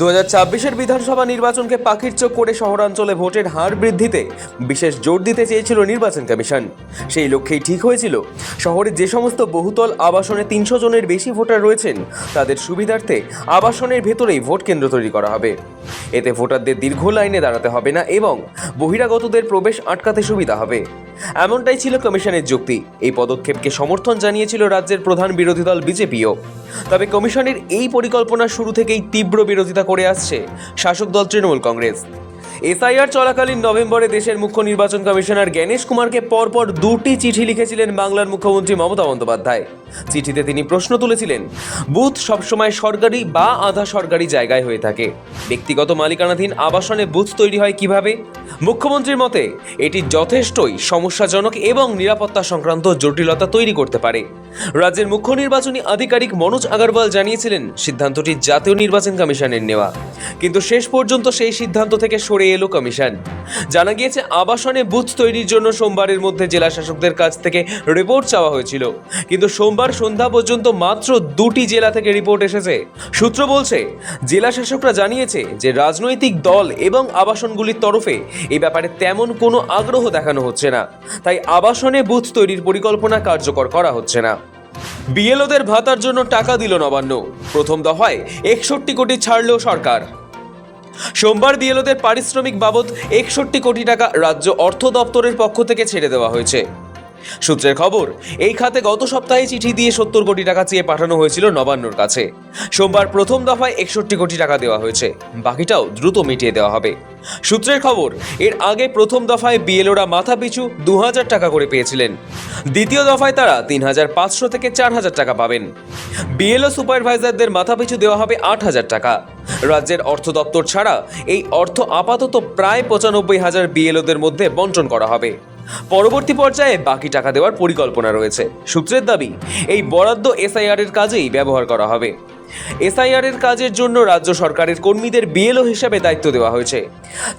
দু হাজার বিধানসভা নির্বাচনকে পাখির চোখ করে শহরাঞ্চলে ভোটের হার বৃদ্ধিতে বিশেষ জোর দিতে চেয়েছিল নির্বাচন কমিশন। সেই লক্ষ্যেই ঠিক হয়েছিল, শহরে যে সমস্ত বহুতল আবাসনে তিনশো জনের বেশি ভোটার রয়েছেন, তাদের সুবিধার্থে আবাসনের ভেতরেই ভোট কেন্দ্র তৈরি করা হবে। এতে ভোটারদের দীর্ঘ লাইনে দাঁড়াতে হবে না এবং বহিরাগতদের প্রবেশ আটকাতে সুবিধা হবে। এমনটাই ছিল কমিশনের যুক্তি। এই পদক্ষেপকে সমর্থন জানিয়েছিল রাজ্যের প্রধান বিরোধী দল বিজেপিও। তবে কমিশনের এই পরিকল্পনা শুরু থেকেই তীব্র বিরোধিতা করে আসছে শাসক দল তৃণমূল কংগ্রেস। এসআইআর চলাকালীন নভেম্বরে দেশের মুখ্য নির্বাচন কমিশনার জ্ঞানেশ কুমারকে পরপর দুটি চিঠি লিখেছিলেন বাংলার মুখ্যমন্ত্রী মমতা বন্দ্যোপাধ্যায়। চিঠিতে তিনি প্রশ্ন তুলেছিলেন, বুথ সবসময় সরকারি বা আধা সরকারি জায়গায় হয়ে থাকে। ব্যক্তিগত মালিকানাধীন আবাসনে বুথ তৈরি হয় কীভাবে? মুখ্যমন্ত্রীর মতে, এটি যথেষ্টই সমস্যাজনক এবং নিরাপত্তা সংক্রান্ত জটিলতা তৈরি করতে পারে। রাজ্যের মুখ্য নির্বাচনী আধিকারিক মনোজ আগরওয়াল জানিয়েছিলেন, সিদ্ধান্তটি জাতীয় নির্বাচন কমিশনের নেওয়া। কিন্তু শেষ পর্যন্ত সেই সিদ্ধান্ত থেকে সরে এলো কমিশন। জানা গিয়েছে, আবাসনে বুথ তৈরির জন্য সোমবারের মধ্যে জেলা শাসকদের কাছ থেকে রিপোর্ট চাওয়া হয়েছিল। কিন্তু সোমবার সন্ধ্যা পর্যন্ত মাত্র দুটি জেলা থেকে রিপোর্ট এসেছে। সূত্র বলছে জেলা শাসকরা জানিয়েছে যে রাজনৈতিক দল এবং আবাসনগুলির তরফে এই ব্যাপারে তেমন কোনো আগ্রহ দেখানো হচ্ছে না। তাই আবাসনে বুথ তৈরির পরিকল্পনা কার্যকর করা হচ্ছে না। বিএলওদের ভাতার জন্য টাকা দিল নবান্ন। প্রথম দফায় একষট্টি কোটি ছাড়লেও সরকার। সোমবার বিএলওদের পারিশ্রমিক বাবদ একষট্টি কোটি টাকা রাজ্য অর্থ দপ্তরের পক্ষ থেকে ছেড়ে দেওয়া হয়েছে। সূত্রের খবর, এই খাতে গত সপ্তাহে চিঠি দিয়ে সত্তর কোটি টাকা চেয়ে পাঠানো হয়েছিল নবান্নর কাছে। সোমবার প্রথম দফায় একষট্টি কোটি টাকা দেওয়া হয়েছে। বাকিটাও দ্রুত মিটিয়ে দেওয়া হবে। সূত্রের খবর, এর আগে প্রথম দফায় বিএলওরা মাথা পিছু দু হাজার টাকা করে পেয়েছিলেন। দ্বিতীয় দফায় তারা তিন হাজার পাঁচশো থেকে চার হাজার টাকা পাবেন। বিএলও সুপারভাইজারদের মাথা পিছু দেওয়া হবে আট হাজার টাকা। রাজ্যের অর্থ দপ্তর ছাড়া এই অর্থ আপাতত প্রায় পঁচানব্বই হাজার বিএলওদের মধ্যে বন্টন করা হবে। পরবর্তী পর্যায়ে বাকি টাকা দেওয়ার পরিকল্পনা রয়েছে। সূত্রের দাবি, এই বরাদ্দ এসআইআর এর কাজেই ব্যবহার করা হবে। এসআইআর এর কাজের জন্য রাজ্য সরকারের কর্মীদের বিএলও হিসাবে দায়িত্ব দেওয়া হয়েছে।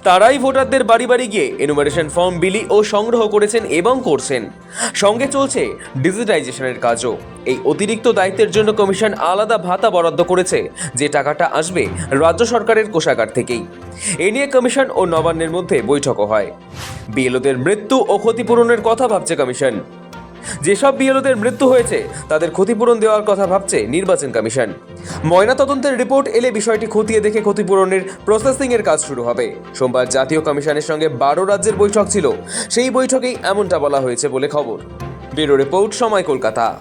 তারাই ভোটারদের বাড়ি বাড়ি গিয়ে এনুমারেশন ফর্ম বিলি ও সংগ্রহ করেছেন এবং করছেন। সঙ্গে চলছে ডিজিটাইজেশনের কাজও। এই অতিরিক্ত দায়িত্বের জন্য কমিশন আলাদা ভাতা বরাদ্দ করেছে, যে টাকাটা আসবে রাজ্য সরকারের কোষাগার থেকেই। এ নিয়ে কমিশন ও নবান্নের মধ্যে বৈঠকও হয়। বিএলওদের মৃত্যু ও ক্ষতিপূরণের কথা ভাবছে কমিশন। যেসব বিএলওদের মৃত্যু হয়েছে, তাদের ক্ষতিপূরণ দেওয়ার কথা ভাবছে নির্বাচন কমিশন। ময়নাতদন্তের রিপোর্ট এলে বিষয়টি খতিয়ে দেখে ক্ষতিপূরণের প্রসেসিংয়ের কাজ শুরু হবে। সোমবার জাতীয় কমিশনের সঙ্গে বারো রাজ্যের বৈঠক ছিল। সেই বৈঠকেই এমনটা বলা হয়েছে বলে খবর। ব্যুরো রিপোর্ট সময় কলকাতা।